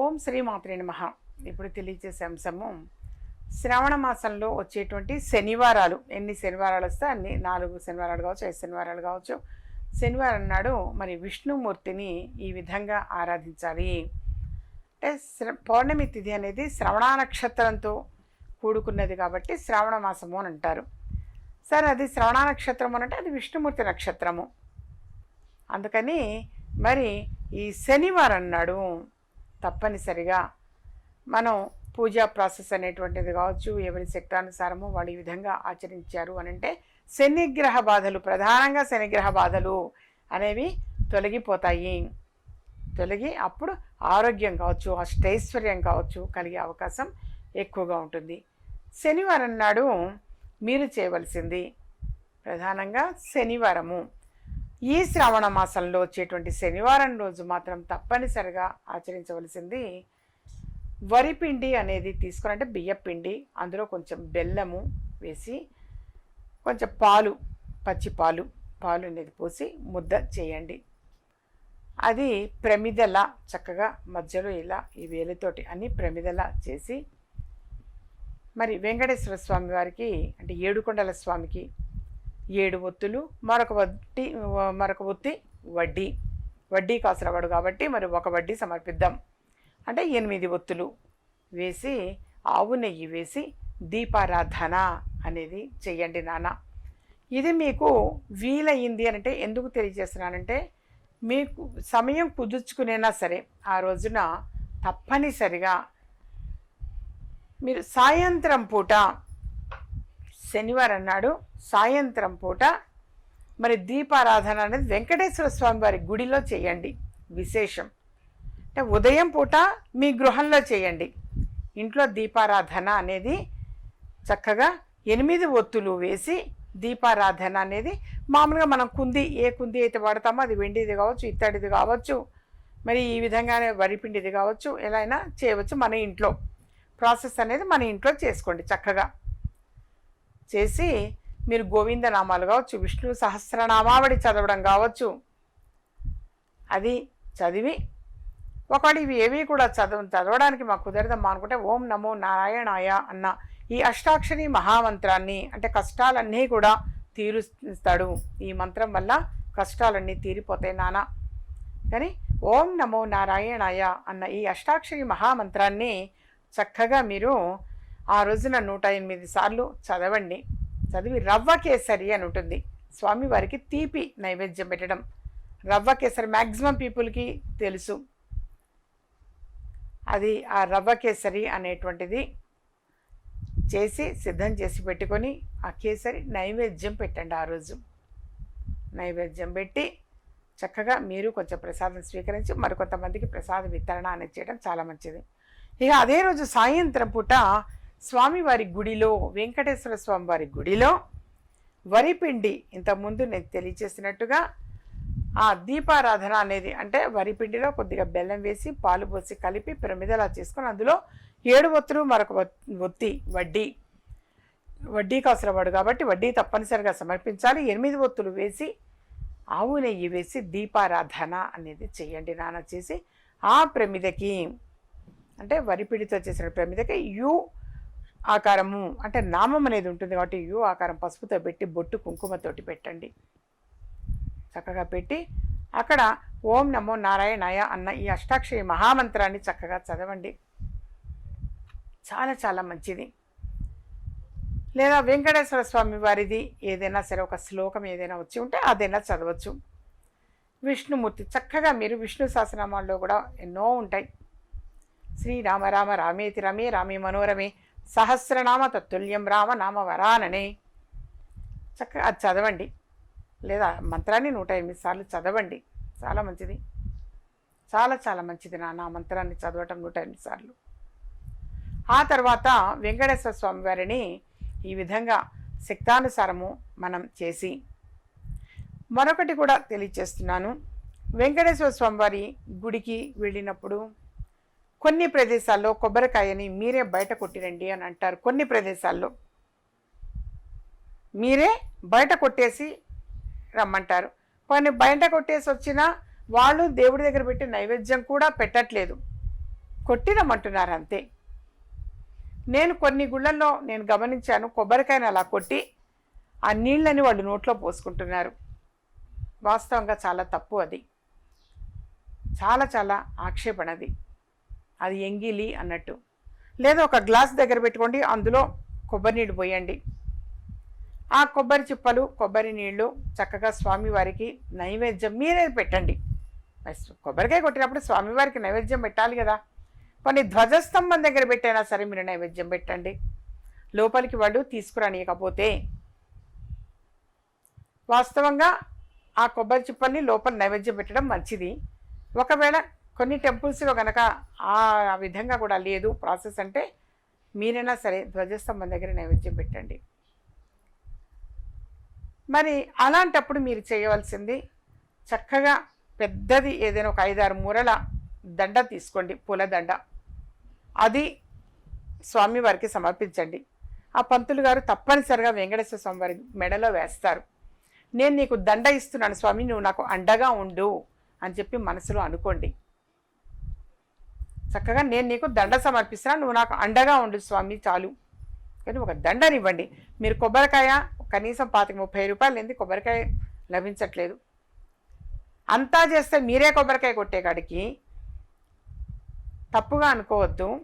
ఓం శ్రీ మాత్రే నమ. ఇప్పుడు తెలియజేసే అంశము శ్రావణ మాసంలో వచ్చేటువంటి శనివారాలు. ఎన్ని శనివారాలు వస్తే అన్ని నాలుగు శనివారాలు కావచ్చు ఐదు శనివారాలు కావచ్చు. శనివారం నాడు మరి విష్ణుమూర్తిని ఈ విధంగా ఆరాధించాలి. అంటే పౌర్ణమి తిథి అనేది శ్రవణ నక్షత్రంతో కూడుకున్నది కాబట్టి శ్రావణ మాసము అని అంటారు. సరే అది శ్రవణ నక్షత్రం అని అంటే అది విష్ణుమూర్తి నక్షత్రము. అందుకని మరి ఈ శనివారం నాడు తప్పనిసరిగా మనం పూజా ప్రాసెస్ అనేటువంటిది కావచ్చు ఎవరి శక్తానుసారము వాళ్ళు ఈ విధంగా ఆచరించారు అని అంటే శనిగ్రహ బాధలు ప్రధానంగా శనిగ్రహ బాధలు అనేవి తొలగిపోతాయి. తొలగి అప్పుడు ఆరోగ్యం కావచ్చు అష్టైశ్వర్యం కావచ్చు కలిగే అవకాశం ఎక్కువగా ఉంటుంది. శనివారం నాడు మీరు చేయవలసింది ప్రధానంగా శనివారము. ఈ శ్రావణ మాసంలో వచ్చేటువంటి శనివారం రోజు మాత్రం తప్పనిసరిగా ఆచరించవలసింది వరిపిండి అనేది తీసుకుని అంటే బియ్యపిండి అందులో కొంచెం బెల్లము వేసి కొంచెం పాలు పచ్చి పాలు పాలు అనేది పోసి ముద్ద చేయండి. అది ప్రమిదలా చక్కగా మధ్యలో ఇలా ఈ వేలితోటి అన్ని ప్రమిదలా చేసి మరి వెంకటేశ్వర స్వామి వారికి అంటే ఏడుకొండల స్వామికి ఏడు ఒత్తులు మరొక వడ్డీ మరొక ఒత్తి వడ్డీ. వడ్డీ కాసరవాడు కాబట్టి మరి ఒక వడ్డీ సమర్పిద్దాం. అంటే ఎనిమిది ఒత్తులు వేసి ఆవు నెయ్యి వేసి దీపారాధన అనేది చెయ్యండి నాన్న. ఇది మీకు వీలయ్యింది అని అంటే ఎందుకు తెలియజేస్తున్నానంటే మీకు సమయం కుదుర్చుకునేనా సరే ఆ రోజున తప్పనిసరిగా మీరు సాయంత్రం పూట శనివారం నాడు సాయంత్రం పూట మరి దీపారాధన అనేది వెంకటేశ్వర స్వామి వారి గుడిలో చేయండి. విశేషం. అంటే ఉదయం పూట మీ గృహంలో చేయండి. ఇంట్లో దీపారాధన అనేది చక్కగా ఎనిమిది ఒత్తులు వేసి దీపారాధన అనేది మామూలుగా మనం కుంది ఏ కుంది అయితే వాడతామో అది వెండిది కావచ్చు ఇత్తడిది కావచ్చు మరి ఈ విధంగానే వరిపిండిది కావచ్చు ఎలా అయినా చేయవచ్చు మన ఇంట్లో. ప్రాసెస్ అనేది మన ఇంట్లో చేసుకోండి చక్కగా. చేసి మీరు గోవింద నామాలు కావచ్చు విష్ణు సహస్రనామావళి చదవడం కావచ్చు. అది చదివి ఒకటి ఇవి ఏవి కూడా చదవ చదవడానికి మాకు కుదరదమ్మా అనుకుంటే ఓం నమో నారాయణాయ అన్న ఈ అష్టాక్షరి మహామంత్రాన్ని అంటే కష్టాలన్నీ కూడా తీరుస్తాడు. ఈ మంత్రం వల్ల కష్టాలన్నీ తీరిపోతాయి నాన్న కానీ ఓం నమో నారాయణాయ అన్న ఈ అష్టాక్షరి మహామంత్రాన్ని చక్కగా మీరు ఆ రోజున నూట ఎనిమిది సార్లు చదవండి. చదివి రవ్వ కేసరి అని ఉంటుంది. స్వామివారికి తీపి నైవేద్యం పెట్టడం. రవ్వ కేసరి మ్యాక్సిమం పీపుల్కి తెలుసు. అది ఆ రవ్వ కేసరి అనేటువంటిది చేసి సిద్ధం చేసి పెట్టుకొని ఆ కేసరి నైవేద్యం పెట్టండి ఆ రోజు. నైవేద్యం పెట్టి చక్కగా మీరు కొంచెం ప్రసాదం స్వీకరించి మరికొంతమందికి ప్రసాద వితరణ అనేది చేయడం చాలా మంచిది. ఇక అదే రోజు సాయంత్రం పూట స్వామివారి గుడిలో వెంకటేశ్వర స్వామి వారి గుడిలో వరిపిండి ఇంతకుముందు నేను తెలియచేసినట్టుగా ఆ దీపారాధన అనేది అంటే వరిపిండిలో కొద్దిగా బెల్లం వేసి పాలు పోసి కలిపి పిరమిదలా చేసుకొని అందులో ఏడు ఒత్తులు మరొక ఒత్తి వడ్డీ వడ్డీ కాసులవాడు కాబట్టి వడ్డీ తప్పనిసరిగా సమర్పించాలి. ఎనిమిది ఒత్తులు వేసి ఆవు నెయ్యి వేసి దీపారాధన అనేది చేయండి నాన్న చేసి ఆ ప్రమిదకి అంటే వరిపిడితో చేసిన ప్రమిదకి యూ ఆకారము అంటే నామం అనేది ఉంటుంది కాబట్టి యు ఆకారం పసుపుతో పెట్టి బొట్టు కుంకుమతోటి పెట్టండి. చక్కగా పెట్టి అక్కడ ఓం నమో నారాయణాయ అన్న ఈ అష్టాక్షరి మహామంత్రాన్ని చక్కగా చదవండి. చాలా చాలా మంచిది. లేదా వెంకటేశ్వర స్వామి వారిది ఏదైనా సరే ఒక శ్లోకం ఏదైనా వచ్చి ఉంటే అదైనా చదవచ్చు. విష్ణుమూర్తి చక్కగా మీరు విష్ణు సహస్రనామాల్లో కూడా ఎన్నో ఉంటాయి. శ్రీరామ రామ రామేతి రమే రామే మనోరమే సహస్రనామ తత్తుల్యం రామ నామ వరాననే. చక్కగా అది చదవండి. లేదా మంత్రాన్ని నూట ఎనిమిది సార్లు చదవండి. చాలా మంచిది. చాలా చాలా మంచిది నా నా మంత్రాన్ని చదవటం నూట ఎనిమిది సార్లు. ఆ తర్వాత వెంకటేశ్వర స్వామి వారిని ఈ విధంగా శక్తానుసారము మనం చేసి మరొకటి కూడా తెలియచేస్తున్నాను. వెంకటేశ్వర స్వామివారి గుడికి వెళ్ళినప్పుడు కొన్ని ప్రదేశాల్లో కొబ్బరికాయని మీరే బయట కొట్టిరండి అని అంటారు. కొన్ని ప్రదేశాల్లో మీరే బయట కొట్టేసి రమ్మంటారు. కొన్ని బయట కొట్టేసి వచ్చినా వాళ్ళు దేవుడి దగ్గర పెట్టి నైవేద్యం కూడా పెట్టట్లేదు. కొట్టిరమ్మంటున్నారు అంతే. నేను కొన్ని గుళ్ళల్లో నేను గమనించాను కొబ్బరికాయను అలా కొట్టి ఆ నీళ్ళని వాళ్ళు నోట్లో పోసుకుంటున్నారు. వాస్తవంగా చాలా తప్పు అది. చాలా చాలా ఆక్షేపణ అది ఎంగిలి అన్నట్టు. లేదా ఒక గ్లాస్ దగ్గర పెట్టుకోండి అందులో కొబ్బరి నీళ్ళు పోయండి. ఆ కొబ్బరి చిప్పలు కొబ్బరి నీళ్ళు చక్కగా స్వామివారికి నైవేద్యం మీరే పెట్టండి. కొబ్బరికాయ కొట్టినప్పుడు స్వామివారికి నైవేద్యం పెట్టాలి కదా. కొన్ని ధ్వజస్తంభం దగ్గర పెట్టైనా సరే మీరు నైవేద్యం పెట్టండి. లోపలికి వాళ్ళు తీసుకురానియకపోతే వాస్తవంగా ఆ కొబ్బరి చిప్పల్ని లోపల నైవేద్యం పెట్టడం మంచిది. ఒకవేళ కొన్ని టెంపుల్స్లో కనుక ఆ విధంగా కూడా లేదు ప్రాసెస్ అంటే మీరైనా సరే ధ్వజస్తంభం దగ్గర నైవేద్యం పెట్టండి. మరి అలాంటప్పుడు మీరు చేయవలసింది చక్కగా పెద్దది ఏదైనా ఒక ఐదారు మూరల దండ తీసుకోండి పూల దండ. అది స్వామివారికి సమర్పించండి. ఆ పంతులు గారు తప్పనిసరిగా వెంకటేశ్వర స్వామి వారి మెడలో వేస్తారు. నేను నీకు దండ ఇస్తున్నాను స్వామి నువ్వు నాకు అండగా ఉండు అని చెప్పి మనసులో అనుకోండి. చక్కగా నేను నీకు దండ సమర్పిస్తున్నాను నువ్వు నాకు అండగా ఉండు స్వామి చాలు. కానీ ఒక దండనివ్వండి. మీరు కొబ్బరికాయ కనీసం పాతిక ముప్పై రూపాయలు ఏంది? కొబ్బరికాయ లభించట్లేదు. అంతా చేస్తే మీరే కొబ్బరికాయ కొట్టే కాడికి తప్పుగా అనుకోవద్దు.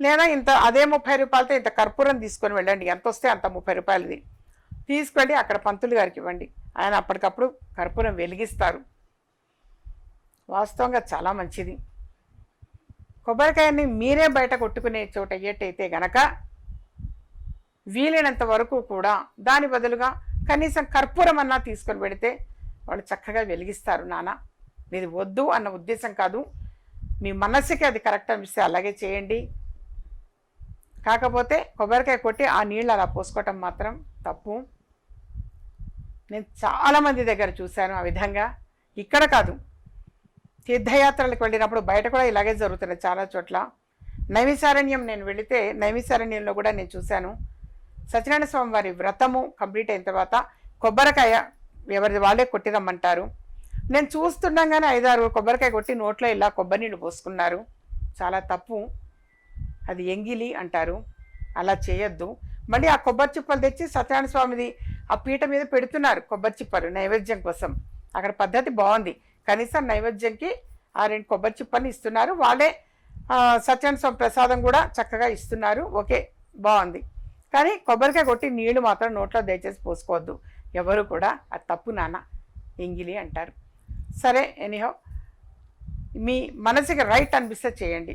లేదా ఇంత అదే ముప్పై రూపాయలతో ఇంత కర్పూరం తీసుకొని వెళ్ళండి. ఎంత వస్తే అంత ముప్పై రూపాయలది. తీసుకెళ్ళి అక్కడ పంతులు గారికి ఇవ్వండి. ఆయన అప్పటికప్పుడు కర్పూరం వెలిగిస్తారు. వాస్తవంగా చాలా మంచిది. కొబ్బరికాయని మీరే బయట కొట్టుకునే చోట అయ్యేటైతే గనక వీలైనంత వరకు కూడా దాని బదులుగా కనీసం కర్పూరం అన్నా తీసుకొని పెడితే వాళ్ళు చక్కగా వెలిగిస్తారు నాన్న. మీది వద్దు అన్న ఉద్దేశం కాదు. మీ మనసుకి అది కరెక్ట్ అనిపిస్తే అలాగే చేయండి. కాకపోతే కొబ్బరికాయ కొట్టి ఆ నీళ్ళు అలా పోసుకోవటం మాత్రం తప్పు. నేను చాలామంది దగ్గర చూశాను ఆ విధంగా. ఇక్కడ కాదు. తీర్థయాత్రలకు వెళ్ళినప్పుడు బయట కూడా ఇలాగే జరుగుతుంది చాలా చోట్ల. నైమిసారణ్యం నేను వెళితే నైమిసారణ్యంలో కూడా నేను చూశాను. సత్యనారాయణ స్వామి వారి వ్రతము కంప్లీట్ అయిన తర్వాత కొబ్బరికాయ ఎవరిది వాళ్ళే కొట్టిరమ్మంటారు నేను చూస్తుండగానే ఐదారు కొబ్బరికాయ కొట్టి నోట్లో ఇలా కొబ్బరి నీళ్ళు పోసుకున్నారు. చాలా తప్పు. అది ఎంగిలి అంటారు. అలా చేయొద్దు. మళ్ళీ ఆ కొబ్బరి చిప్పలు తెచ్చి సత్యనారాయణ స్వామిది ఆ పీట మీద పెడుతున్నారు కొబ్బరి చిప్పలు నైవేద్యం కోసం. అక్కడ పద్ధతి బాగుంది. కనీసం నైవేద్యంకి ఆ రెండు కొబ్బరి చిప్పని ఇస్తున్నారు. వాళ్ళే సత్యనారాయణ స్వామి ప్రసాదం కూడా చక్కగా ఇస్తున్నారు. ఓకే బాగుంది. కానీ కొబ్బరికాయ కొట్టి నీళ్ళు మాత్రం నోట్లో దయచేసి పోసుకోవద్దు. ఎవరు కూడా అది తప్పు నాన్న ఎంగిలి అంటారు. సరే ఎనీహో మీ మనసుకి రైట్ అనిపిస్తే చేయండి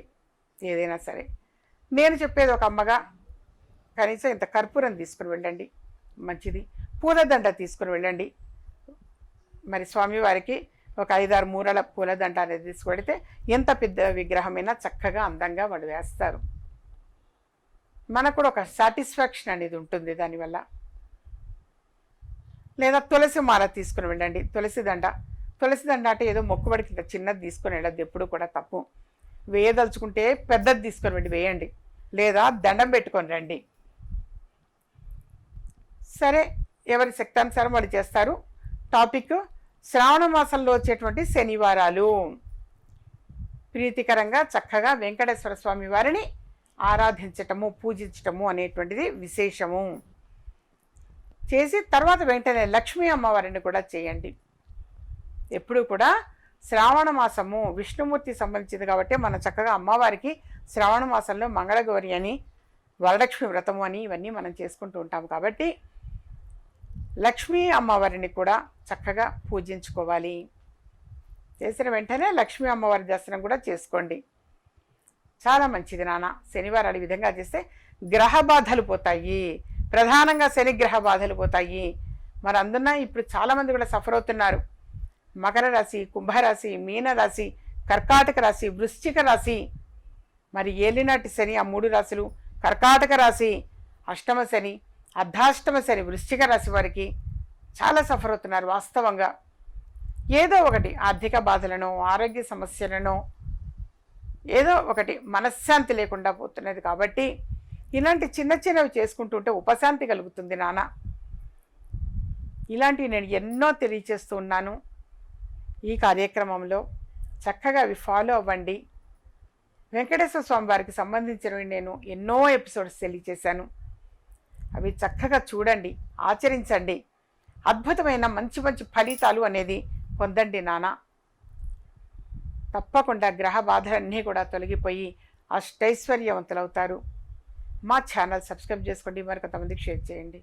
ఏదైనా సరే. నేను చెప్పేది ఒక అమ్మగా కనీసం ఇంత కర్పూరం తీసుకుని వెళ్ళండి మంచిది. పూలదండ తీసుకుని వెళ్ళండి. మరి స్వామివారికి ఒక ఐదారు మూరల పూలదండ అనేది తీసుకొడితే ఎంత పెద్ద విగ్రహమైనా చక్కగా అందంగా వాళ్ళు వేస్తారు. మనకు కూడా ఒక సాటిస్ఫాక్షన్ అనేది ఉంటుంది దానివల్ల. లేదా తులసి మాల తీసుకుని వెళ్ళండి. తులసి దండ. తులసి దండ అంటే ఏదో మొక్కుబడికి చిన్నది తీసుకొని వెళ్ళద్దు ఎప్పుడు కూడా తప్పు. వేయదలుచుకుంటే పెద్దది తీసుకొని వెళ్ళి వేయండి. లేదా దండం పెట్టుకొని రండి. సరే ఎవరి శక్తానుసారం వాళ్ళు చేస్తారు. టాపిక్ శ్రావణ మాసంలో వచ్చేటువంటి శనివారాలు. ప్రీతికరంగా చక్కగా వెంకటేశ్వర స్వామి వారిని ఆరాధించటము పూజించటము అనేటువంటిది విశేషము. చేసి తర్వాత వెంటనే లక్ష్మీ అమ్మవారిని కూడా చేయండి. ఎప్పుడు కూడా శ్రావణ మాసము విష్ణుమూర్తి సంబంధించింది కాబట్టి మనం చక్కగా అమ్మవారికి శ్రావణ మాసంలో మంగళగౌరి అని వరలక్ష్మి వ్రతము అని ఇవన్నీ మనం చేసుకుంటూ ఉంటాం కాబట్టి లక్ష్మీ అమ్మవారిని కూడా చక్కగా పూజించుకోవాలి. చేసిన వెంటనే లక్ష్మీ అమ్మవారి దర్శనం కూడా చేసుకోండి. చాలా మంచిది నాన్న. శనివారాలు ఈ విధంగా చేస్తే గ్రహ బాధలు పోతాయి. ప్రధానంగా శని గ్రహ బాధలు పోతాయి. మరి అందున ఇప్పుడు చాలామంది కూడా సఫర్ అవుతున్నారు. మకర రాశి కుంభరాశి మీనరాశి కర్కాటక రాశి వృశ్చిక రాశి. మరి ఏలినాటి శని ఆ మూడు రాశులు కర్కాటక రాశి అష్టమ శని అర్ధాష్టమ శని వృశ్చిక రాశి వారికి చాలా సఫర్ అవుతున్నారు వాస్తవంగా. ఏదో ఒకటి ఆర్థిక బాధలను ఆరోగ్య సమస్యలను ఏదో ఒకటి మనశ్శాంతి లేకుండా పోతున్నది కాబట్టి ఇలాంటి చిన్న చిన్నవి చేసుకుంటుంటే ఉపశాంతి కలుగుతుంది నాన్న ఇలాంటివి నేను ఎన్నో తెలియచేస్తూ ఉన్నాను. ఈ కార్యక్రమంలో చక్కగా అవి ఫాలో అవ్వండి. వెంకటేశ్వర స్వామి వారికి సంబంధించినవి నేను ఎన్నో ఎపిసోడ్స్ తెలియచేశాను. అవి చక్కగా చూడండి ఆచరించండి. అద్భుతమైన మంచి మంచి ఫలితాలు అనేది పొందండి నాన్న తప్పకుండా గ్రహ బాధలన్నీ కూడా తొలగిపోయి అష్టైశ్వర్యవంతులవుతారు. మా ఛానల్ సబ్స్క్రైబ్ చేసుకోండి మరికొంతమందికి షేర్ చేయండి.